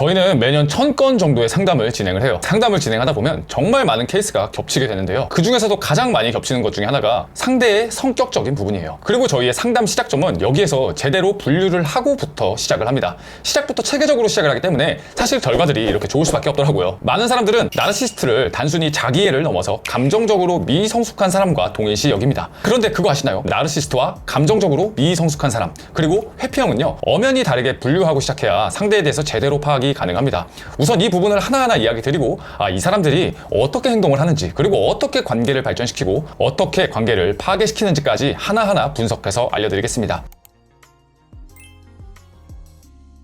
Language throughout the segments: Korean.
저희는 매년 천 건 정도의 상담을 진행을 해요. 상담을 진행하다 보면 정말 많은 케이스가 겹치게 되는데요. 그 중에서도 가장 많이 겹치는 것 중에 하나가 상대의 성격적인 부분이에요. 그리고 저희의 상담 시작점은 여기에서 제대로 분류를 하고부터 시작을 합니다. 시작부터 체계적으로 시작을 하기 때문에 사실 결과들이 이렇게 좋을 수밖에 없더라고요. 많은 사람들은 나르시스트를 단순히 자기애를 넘어서 감정적으로 미성숙한 사람과 동일시 여깁니다. 그런데 그거 아시나요? 나르시스트와 감정적으로 미성숙한 사람 그리고 회피형은요 엄연히 다르게 분류하고 시작해야 상대에 대해서 제대로 파악이 가능합니다. 우선 이 부분을 하나하나 이야기 드리고 아, 이 사람들이 어떻게 행동을 하는지 그리고 어떻게 관계를 발전시키고 어떻게 관계를 파괴시키는지까지 하나하나 분석해서 알려드리겠습니다.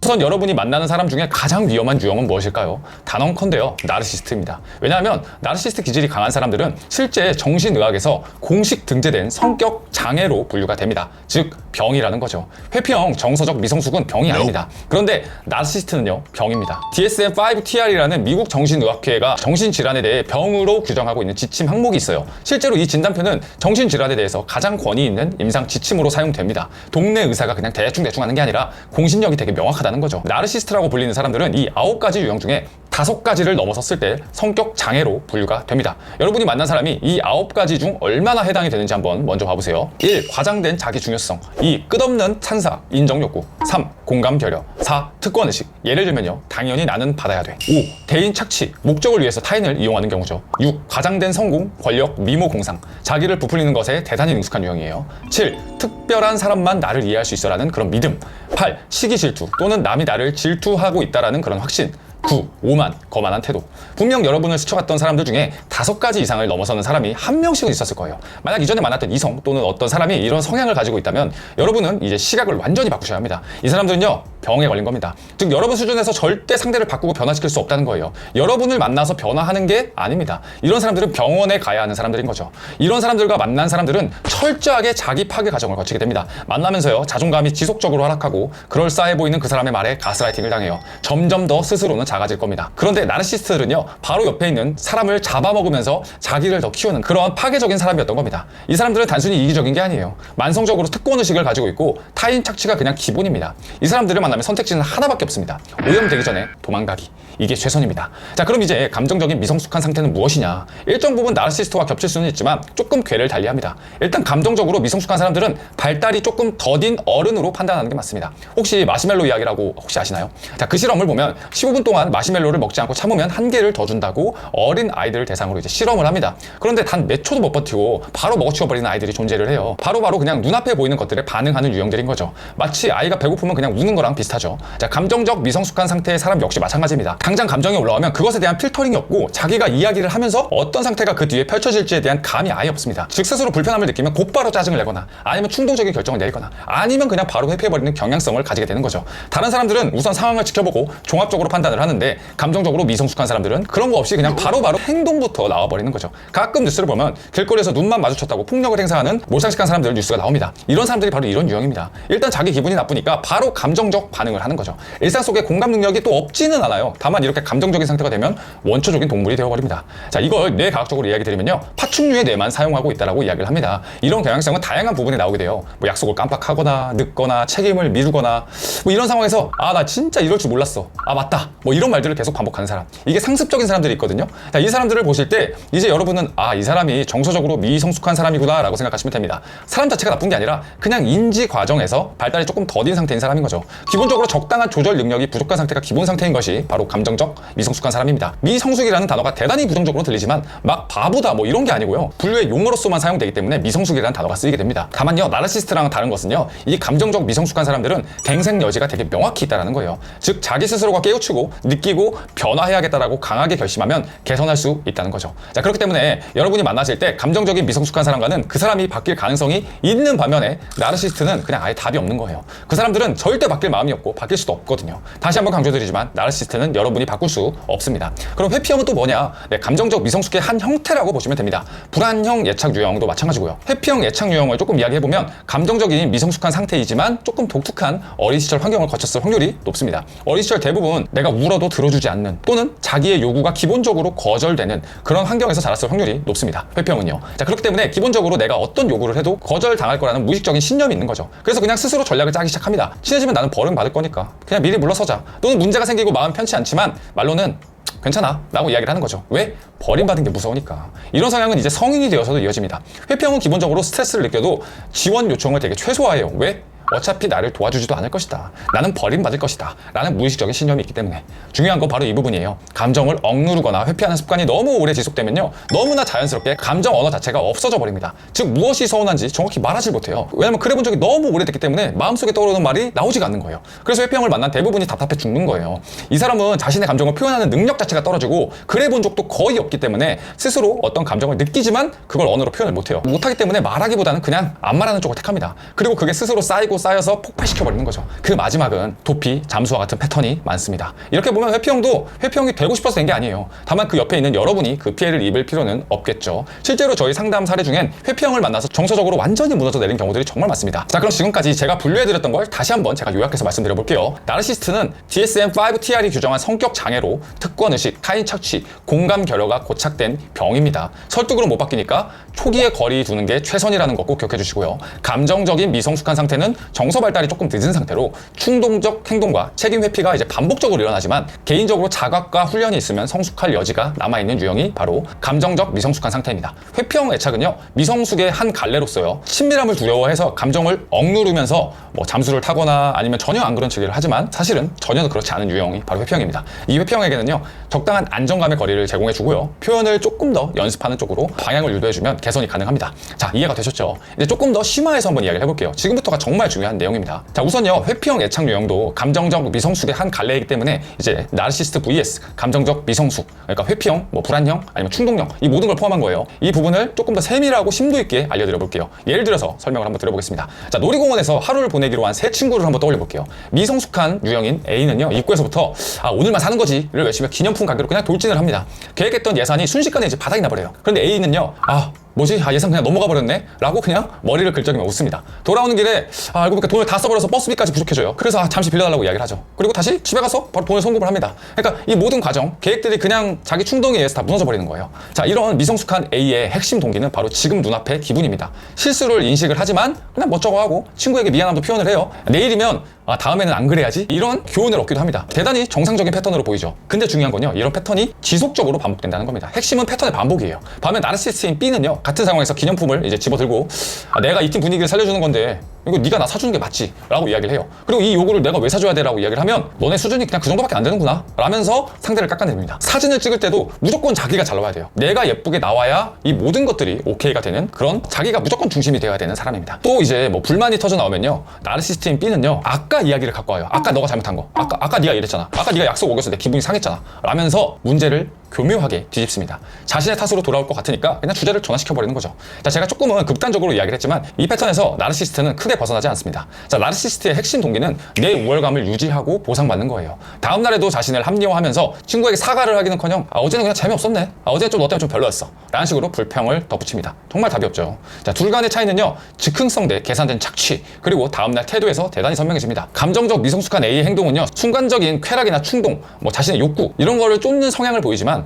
우선 여러분이 만나는 사람 중에 가장 위험한 유형은 무엇일까요? 단언컨대요. 나르시스트입니다. 왜냐하면 나르시스트 기질이 강한 사람들은 실제 정신의학에서 공식 등재된 성격 장애로 분류가 됩니다. 즉 병이라는 거죠. 회피형 정서적 미성숙은 병이 아닙니다. 그런데 나르시스트는요 병입니다. DSM-5TR이라는 미국 정신의학회가 정신질환에 대해 병으로 규정하고 있는 지침 항목이 있어요. 실제로 이 진단표는 정신질환에 대해서 가장 권위 있는 임상 지침으로 사용됩니다. 동네 의사가 그냥 대충대충 하는 게 아니라 공신력이 되게 명확하다는 거죠. 나르시스트라고 불리는 사람들은 이 아홉 가지 유형 중에 다섯 가지를 넘어섰을 때 성격 장애로 분류가 됩니다. 여러분이 만난 사람이 이 아홉 가지 중 얼마나 해당이 되는지 한번 먼저 봐보세요. 1. 과장된 자기 중요성 2. 끝없는 찬사, 인정 욕구 3. 공감 결여 4. 특권 의식 예를 들면요. 당연히 나는 받아야 돼 5. 대인 착취, 목적을 위해서 타인을 이용하는 경우죠 6. 과장된 성공, 권력, 미모 공상 자기를 부풀리는 것에 대단히 능숙한 유형이에요 7. 특별한 사람만 나를 이해할 수 있어라는 그런 믿음 8. 시기 질투 또는 남이 나를 질투하고 있다라는 그런 확신 9. 오만, 거만한 태도. 분명 여러분을 스쳐갔던 사람들 중에 다섯 가지 이상을 넘어서는 사람이 한 명씩은 있었을 거예요. 만약 이전에 만났던 이성 또는 어떤 사람이 이런 성향을 가지고 있다면 여러분은 이제 시각을 완전히 바꾸셔야 합니다. 이 사람들은요, 병에 걸린 겁니다. 즉, 여러분 수준에서 절대 상대를 바꾸고 변화시킬 수 없다는 거예요. 여러분을 만나서 변화하는 게 아닙니다. 이런 사람들은 병원에 가야 하는 사람들인 거죠. 이런 사람들과 만난 사람들은 철저하게 자기 파괴 과정을 거치게 됩니다. 만나면서요, 자존감이 지속적으로 하락하고 그럴싸해 보이는 그 사람의 말에 가스라이팅을 당해요. 점점 더 스스로는 작아질 겁니다. 그런데 나르시스트는요, 바로 옆에 있는 사람을 잡아먹으면서 자기를 더 키우는 그러한 파괴적인 사람이었던 겁니다. 이 사람들은 단순히 이기적인 게 아니에요. 만성적으로 특권 의식을 가지고 있고 타인 착취가 그냥 기본입니다. 이 사람들을 만나 면 선택지는 하나밖에 없습니다. 오염되기 전에 도망가기. 이게 최선입니다. 자, 그럼 이제 감정적인 미성숙한 상태는 무엇이냐? 일정 부분 나르시스트와 겹칠 수는 있지만 조금 궤를 달리합니다. 일단 감정적으로 미성숙한 사람들은 발달이 조금 더딘 어른으로 판단하는 게 맞습니다. 혹시 마시멜로 이야기라고 혹시 아시나요? 자, 그 실험을 보면 15분 동안 마시멜로를 먹지 않고 참으면 한 개를 더 준다고 어린 아이들을 대상으로 이제 실험을 합니다. 그런데 단 몇 초도 못 버티고 바로 먹어치워버리는 아이들이 존재를 해요. 바로바로 바로 그냥 눈앞에 보이는 것들에 반응하는 유형들인 거죠. 마치 아이가 배고프면 그냥 우는 거랑 비슷하죠. 자, 감정적 미성숙한 상태의 사람 역시 마찬가지입니다. 당장 감정이 올라오면 그것에 대한 필터링이 없고 자기가 이야기를 하면서 어떤 상태가 그 뒤에 펼쳐질지에 대한 감이 아예 없습니다. 즉 스스로 불편함을 느끼면 곧바로 짜증을 내거나 아니면 충동적인 결정을 내리거나 아니면 그냥 바로 회피해버리는 경향성을 가지게 되는 거죠. 다른 사람들은 우선 상황을 지켜보고 종합적으로 판단을 하는데 감정적으로 미성숙한 사람들은 그런 거 없이 그냥 바로바로 행동부터 나와버리는 거죠. 가끔 뉴스를 보면 길거리에서 눈만 마주쳤다고 폭력을 행사하는 몰상식한 사람들 뉴스가 나옵니다. 이런 사람들이 바로 이런 유형입니다. 일단 자기 기분이 나쁘니까 바로 감정적 반응을 하는 거죠. 일상 속에 공감 능력이 또 없지는 않아요. 다만 이렇게 감정적인 상태가 되면 원초적인 동물이 되어버립니다. 자, 이걸 뇌과학적으로 이야기 드리면요. 파충류의 뇌만 사용하고 있다라고 이야기를 합니다. 이런 경향성은 다양한 부분에 나오게 돼요. 뭐 약속을 깜빡하거나 늦거나 책임을 미루거나 뭐 이런 상황에서 아, 나 진짜 이럴 줄 몰랐어. 아, 맞다. 뭐 이런 말들을 계속 반복하는 사람. 이게 상습적인 사람들이 있거든요. 자, 이 사람들을 보실 때 이제 여러분은 아, 이 사람이 정서적으로 미성숙한 사람이구나라고 생각하시면 됩니다. 사람 자체가 나쁜 게 아니라 그냥 인지 과정에서 발달이 조금 더딘 상태인 사람인 거죠. 기본적으로 적당한 조절 능력이 부족한 상태가 기본 상태인 것이 바로 감정적 미성숙한 사람입니다. 미성숙이라는 단어가 대단히 부정적으로 들리지만 막 바보다 뭐 이런 게 아니고요. 분류의 용어로서만 사용되기 때문에 미성숙이라는 단어가 쓰이게 됩니다. 다만요, 나르시스트랑은 다른 것은요. 이 감정적 미성숙한 사람들은 갱생 여지가 되게 명확히 있다는 거예요. 즉 자기 스스로가 깨우치고 느끼고 변화해야겠다라고 강하게 결심하면 개선할 수 있다는 거죠. 자 그렇기 때문에 여러분이 만나실 때 감정적인 미성숙한 사람과는 그 사람이 바뀔 가능성이 있는 반면에 나르시스트는 그냥 아예 답이 없는 거예요. 그 사람들은 절대 바뀔 마음이 없고 바뀔 수도 없거든요. 다시 한번 강조드리지만 나르시스트는 여러분이 바꿀 수 없습니다. 그럼 회피형은 또 뭐냐? 네, 감정적 미성숙의 한 형태라고 보시면 됩니다. 불안형 예착 유형도 마찬가지고요. 회피형 예착 유형을 조금 이야기해보면 감정적인 미성숙한 상태이지만 조금 독특한 어린 시절 환경을 거쳤을 확률이 높습니다. 어린 시절 대부분 내가 울어 들어도 들어주지 않는 또는 자기의 요구가 기본적으로 거절되는 그런 환경에서 자랐을 확률이 높습니다. 회평은요. 자 그렇기 때문에 기본적으로 내가 어떤 요구를 해도 거절당할 거라는 무의식적인 신념이 있는 거죠. 그래서 그냥 스스로 전략을 짜기 시작합니다. 친해지면 나는 벌은 받을 거니까 그냥 미리 물러서자. 또는 문제가 생기고 마음 편치 않지만 말로는 괜찮아 라고 이야기를 하는 거죠 왜? 버림받은 게 무서우니까 이런 성향은 이제 성인이 되어서도 이어집니다 회평은 기본적으로 스트레스를 느껴도 지원 요청을 되게 최소화해요 왜? 어차피 나를 도와주지도 않을 것이다. 나는 버림받을 것이다. 라는 무의식적인 신념이 있기 때문에 중요한 건 바로 이 부분이에요. 감정을 억누르거나 회피하는 습관이 너무 오래 지속되면요. 너무나 자연스럽게 감정 언어 자체가 없어져 버립니다. 즉 무엇이 서운한지 정확히 말하지 못해요. 왜냐면 그래 본 적이 너무 오래됐기 때문에 마음속에 떠오르는 말이 나오지가 않는 거예요. 그래서 회피형을 만난 대부분이 답답해 죽는 거예요. 이 사람은 자신의 감정을 표현하는 능력 자체가 떨어지고 그래 본 적도 거의 없기 때문에 스스로 어떤 감정을 느끼지만 그걸 언어로 표현을 못해요. 못하기 때문에 말하기보다는 그냥 안 말하는 쪽을 택합니다. 그리고 그게 스스로 쌓이고 쌓여서 폭발시켜버리는 거죠. 그 마지막은 도피, 잠수와 같은 패턴이 많습니다. 이렇게 보면 회피형도 회피형이 되고 싶어서 된 게 아니에요. 다만 그 옆에 있는 여러분이 그 피해를 입을 필요는 없겠죠. 실제로 저희 상담 사례 중엔 회피형을 만나서 정서적으로 완전히 무너져 내린 경우들이 정말 많습니다. 자, 그럼 지금까지 제가 분류해드렸던 걸 다시 한번 제가 요약해서 말씀드려볼게요. 나르시스트는 DSM-5TR이 규정한 성격 장애로 특권의식, 타인 착취, 공감 결여가 고착된 병입니다. 설득으로 못 바뀌니까 초기에 거리 두는 게 최선이라는 거 꼭 기억해 주시고요. 감정적인 미성숙한 상태는 정서 발달이 조금 늦은 상태로 충동적 행동과 책임 회피가 이제 반복적으로 일어나지만 개인적으로 자각과 훈련이 있으면 성숙할 여지가 남아있는 유형이 바로 감정적 미성숙한 상태입니다. 회피형 애착은요, 미성숙의 한 갈래로서요, 친밀함을 두려워해서 감정을 억누르면서 뭐 잠수를 타거나 아니면 전혀 안 그런 척을 하지만 사실은 전혀 그렇지 않은 유형이 바로 회피형입니다. 이 회피형에게는요, 적당한 안정감의 거리를 제공해주고요, 표현을 조금 더 연습하는 쪽으로 방향을 유도해주면 개선이 가능합니다. 자, 이해가 되셨죠? 이제 조금 더 심화해서 한번 이야기를 해볼게요. 지금부터가 정말 중요한 내용입니다. 자, 우선요, 회피형 애착 유형도 감정적 미성숙의 한 갈래이기 때문에 이제 나르시스트 vs 감정적 미성숙, 그러니까 회피형, 뭐 불안형, 아니면 충동형 이 모든 걸 포함한 거예요. 이 부분을 조금 더 세밀하고 심도 있게 알려드려 볼게요. 예를 들어서 설명을 한번 드려보겠습니다. 자, 놀이공원에서 하루를 보내기로 한 세 친구를 한번 떠올려 볼게요. 미성숙한 유형인 A는요, 입구에서부터 아, 오늘만 사는 거지를 외치며 기념품 가게로 그냥 돌진을 합니다. 계획했던 예산이 순식간에 이제 바닥이 나버려요. 그런데 A는요, 아, 뭐지? 아, 예산 그냥 넘어가 버렸네? 라고 그냥 머리를 긁적이며 웃습니다. 돌아오는 길에, 아, 알고 보니까 돈을 다 써버려서 버스비까지 부족해져요. 그래서 아, 잠시 빌려달라고 이야기를 하죠. 그리고 다시 집에 가서 바로 돈을 송금을 합니다. 그러니까 이 모든 과정, 계획들이 그냥 자기 충동에 의해서 다 무너져 버리는 거예요. 자, 이런 미성숙한 A의 핵심 동기는 바로 지금 눈앞의 기분입니다. 실수를 인식을 하지만 그냥 멋쩍어 하고 친구에게 미안함도 표현을 해요. 내일이면 아, 다음에는 안 그래야지? 이런 교훈을 얻기도 합니다. 대단히 정상적인 패턴으로 보이죠. 근데 중요한 건요, 이런 패턴이 지속적으로 반복된다는 겁니다. 핵심은 패턴의 반복이에요. 반면 나르시스트인 B는요, 같은 상황에서 기념품을 이제 집어들고, 아, 내가 이 팀 분위기를 살려주는 건데, 이거 네가 나 사주는 게 맞지? 라고 이야기를 해요. 그리고 이 요구를 내가 왜 사줘야 돼? 라고 이야기를 하면, 너네 수준이 그냥 그 정도밖에 안 되는구나. 라면서 상대를 깎아냅니다. 사진을 찍을 때도 무조건 자기가 잘 나와야 돼요. 내가 예쁘게 나와야 이 모든 것들이 오케이가 되는 그런 자기가 무조건 중심이 되어야 되는 사람입니다. 또 이제 뭐 불만이 터져 나오면요, 나르시스트인 B는요, 아까 이야기를 갖고 와요. 아까 너가 잘못한 거. 아까 아까 네가 이랬잖아. 아까 네가 약속 오겠어. 내 기분이 상했잖아. 라면서 문제를 교묘하게 뒤집습니다. 자신의 탓으로 돌아올 것 같으니까 그냥 주제를 전환시켜 버리는 거죠. 자, 제가 조금은 극단적으로 이야기를 했지만 이 패턴에서 나르시스트는 크게 벗어나지 않습니다. 자, 나르시스트의 핵심 동기는 내 우월감을 유지하고 보상받는 거예요. 다음 날에도 자신을 합리화하면서 친구에게 사과를 하기는커녕 아, 어제는 그냥 재미없었네. 아, 어제 좀 너 때문에 좀 별로였어. 라는 식으로 불평을 덧붙입니다. 정말 답이 없죠. 자, 둘 간의 차이는요. 즉흥성 대 계산된 착취 그리고 다음 날 태도에서 대단히 선명해집니다. 감정적 미성숙한 A의 행동은요. 순간적인 쾌락이나 충동, 뭐 자신의 욕구 이런 거를 쫓는 성향을 보이지만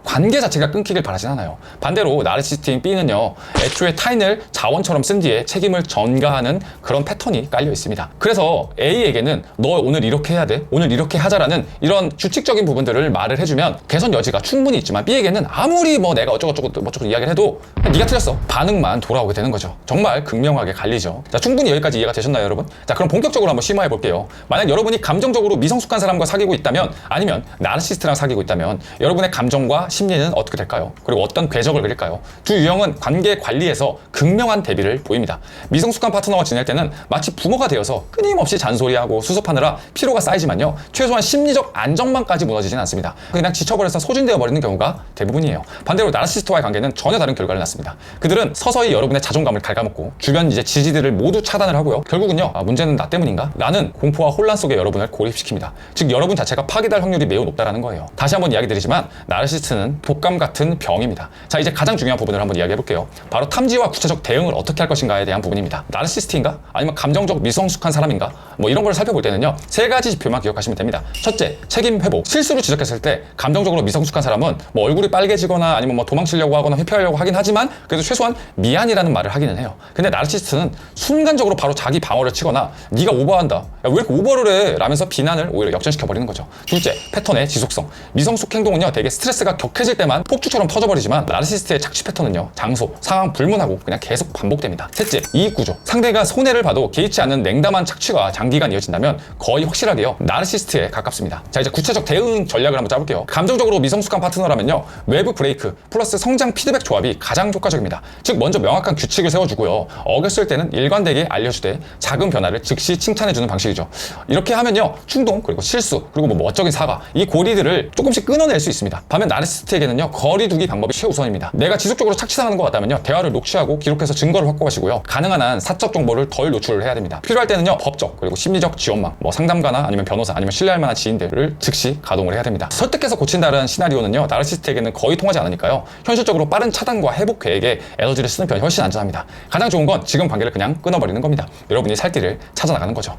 관계 자체가 끊기길 바라진 않아요. 반대로 나르시스트인 B는요, 애초에 타인을 자원처럼 쓴 뒤에 책임을 전가하는 그런 패턴이 깔려 있습니다. 그래서 A에게는 너 오늘 이렇게 해야 돼, 오늘 이렇게 하자라는 이런 규칙적인 부분들을 말을 해주면 개선 여지가 충분히 있지만 B에게는 아무리 뭐 내가 어쩌고저쩌고 뭐저쩌고 이야기를 해도 네가 틀렸어. 반응만 돌아오게 되는 거죠. 정말 극명하게 갈리죠. 자, 충분히 여기까지 이해가 되셨나요, 여러분? 자, 그럼 본격적으로 한번 심화해 볼게요. 만약 여러분이 감정적으로 미성숙한 사람과 사귀고 있다면 아니면 나르시스트랑 사귀고 있다면 여러분의 감정과 심리는 어떻게 될까요? 그리고 어떤 궤적을 그릴까요? 두 유형은 관계 관리에서 극명한 대비를 보입니다. 미성숙한 파트너와 지낼 때는 마치 부모가 되어서 끊임없이 잔소리하고 수습하느라 피로가 쌓이지만요. 최소한 심리적 안정망까지 무너지진 않습니다. 그냥 지쳐버려서 소진되어 버리는 경우가 대부분이에요. 반대로 나르시스트와의 관계는 전혀 다른 결과를 낳습니다. 그들은 서서히 여러분의 자존감을 갉아먹고 주변 이제 지지들을 모두 차단을 하고요. 결국은요. 아, 문제는 나 때문인가? 라는 공포와 혼란 속에 여러분을 고립시킵니다. 즉 여러분 자체가 파괴될 확률이 매우 높다라는 거예요. 다시 한번 이야기 드리지만 나르시스트는 나르시스트는 독감 같은 병입니다. 자, 이제 가장 중요한 부분을 한번 이야기해 볼게요. 바로 탐지와 구체적 대응을 어떻게 할 것인가에 대한 부분입니다. 나르시스트인가? 아니면 감정적 미성숙한 사람인가? 뭐 이런 걸 살펴볼 때는요. 세 가지 지표만 기억하시면 됩니다. 첫째, 책임 회복. 실수를 지적했을 때 감정적으로 미성숙한 사람은 뭐 얼굴이 빨개지거나 아니면 뭐 도망치려고 하거나 회피하려고 하긴 하지만 그래도 최소한 미안이라는 말을 하기는 해요. 근데 나르시스트는 순간적으로 바로 자기 방어를 치거나 네가 오버한다. 야, 왜 이렇게 오버를 해? 라면서 비난을 오히려 역전시켜 버리는 거죠. 둘째, 패턴의 지속성. 미성숙 행동은요. 되게 스트레스가 격 해질 때만 폭주처럼 터져버리지만 나르시스트의 착취 패턴은요. 장소, 상황 불문하고 그냥 계속 반복됩니다. 셋째, 이익 구조. 상대가 손해를 봐도 개의치 않는 냉담한 착취가 장기간 이어진다면 거의 확실하게요. 나르시스트에 가깝습니다. 자, 이제 구체적 대응 전략을 한번 짜볼게요. 감정적으로 미성숙한 파트너라면요. 외부 브레이크 플러스 성장 피드백 조합이 가장 효과적입니다. 즉 먼저 명확한 규칙을 세워주고요. 어겼을 때는 일관되게 알려주되 작은 변화를 즉시 칭찬해주는 방식이죠. 이렇게 하면요. 충동 그리고 실수 그리고 뭐 멋쩍인 사과 이 고리들을 조금씩 끊어낼 수 있습니다. 반면 나르시스트 에게는요. 거리두기 방법이 최우선입니다. 내가 지속적으로 착취당하는 것 같다면요. 대화를 녹취하고 기록해서 증거를 확보하시고요. 가능한 한 사적 정보를 덜 노출을 해야 됩니다. 필요할 때는요. 법적 그리고 심리적 지원망 뭐 상담가나 아니면 변호사 아니면 신뢰할 만한 지인들을 즉시 가동을 해야 됩니다. 설득해서 고친다는 시나리오는요. 나르시스트에게는 거의 통하지 않으니까요. 현실적으로 빠른 차단과 회복 계획에 에너지를 쓰는 편이 훨씬 안전합니다. 가장 좋은 건 지금 관계를 그냥 끊어버리는 겁니다. 여러분이 살 길을 찾아나가는 거죠.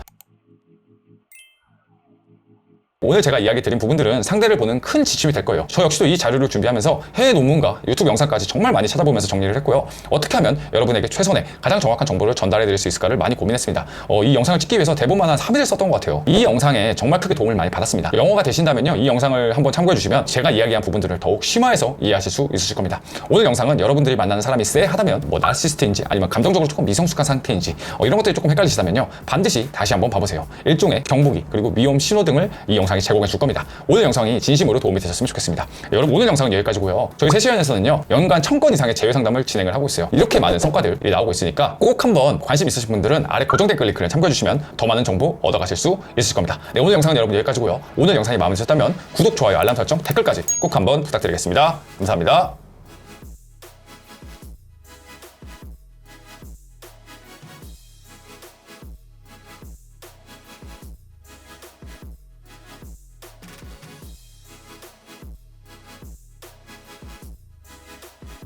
오늘 제가 이야기 드린 부분들은 상대를 보는 큰 지침이 될 거예요. 저 역시도 이 자료를 준비하면서 해외 논문과 유튜브 영상까지 정말 많이 찾아보면서 정리를 했고요. 어떻게 하면 여러분에게 최선의 가장 정확한 정보를 전달해 드릴 수 있을까를 많이 고민했습니다. 어, 이 영상을 찍기 위해서 대본만 한 3일을 썼던 것 같아요. 이 영상에 정말 크게 도움을 많이 받았습니다. 영어가 되신다면요. 이 영상을 한번 참고해 주시면 제가 이야기한 부분들을 더욱 심화해서 이해하실 수 있으실 겁니다. 오늘 영상은 여러분들이 만나는 사람이 쎄하다면 뭐 나르시스트인지 아니면 감정적으로 조금 미성숙한 상태인지 어, 이런 것들이 조금 헷갈리시다면요. 반드시 다시 한번 봐보세요. 일종의 경보기 그리고 위험 신호 등을 이 영상 이 제공해 줄 겁니다. 오늘 영상이 진심으로 도움이 되셨으면 좋겠습니다. 여러분 오늘 영상은 여기까지고요. 저희 세시연에서는요 연간 1000건 이상의 제휴 상담을 진행을 하고 있어요. 이렇게 많은 성과들이 나오고 있으니까 꼭 한번 관심 있으신 분들은 아래 고정 댓글 링크를 참고해 주시면 더 많은 정보 얻어가실 수 있으실 겁니다. 네 오늘 영상은 여러분 여기까지고요. 오늘 영상이 마음에 드셨다면 구독, 좋아요, 알람 설정, 댓글까지 꼭 한번 부탁드리겠습니다. 감사합니다.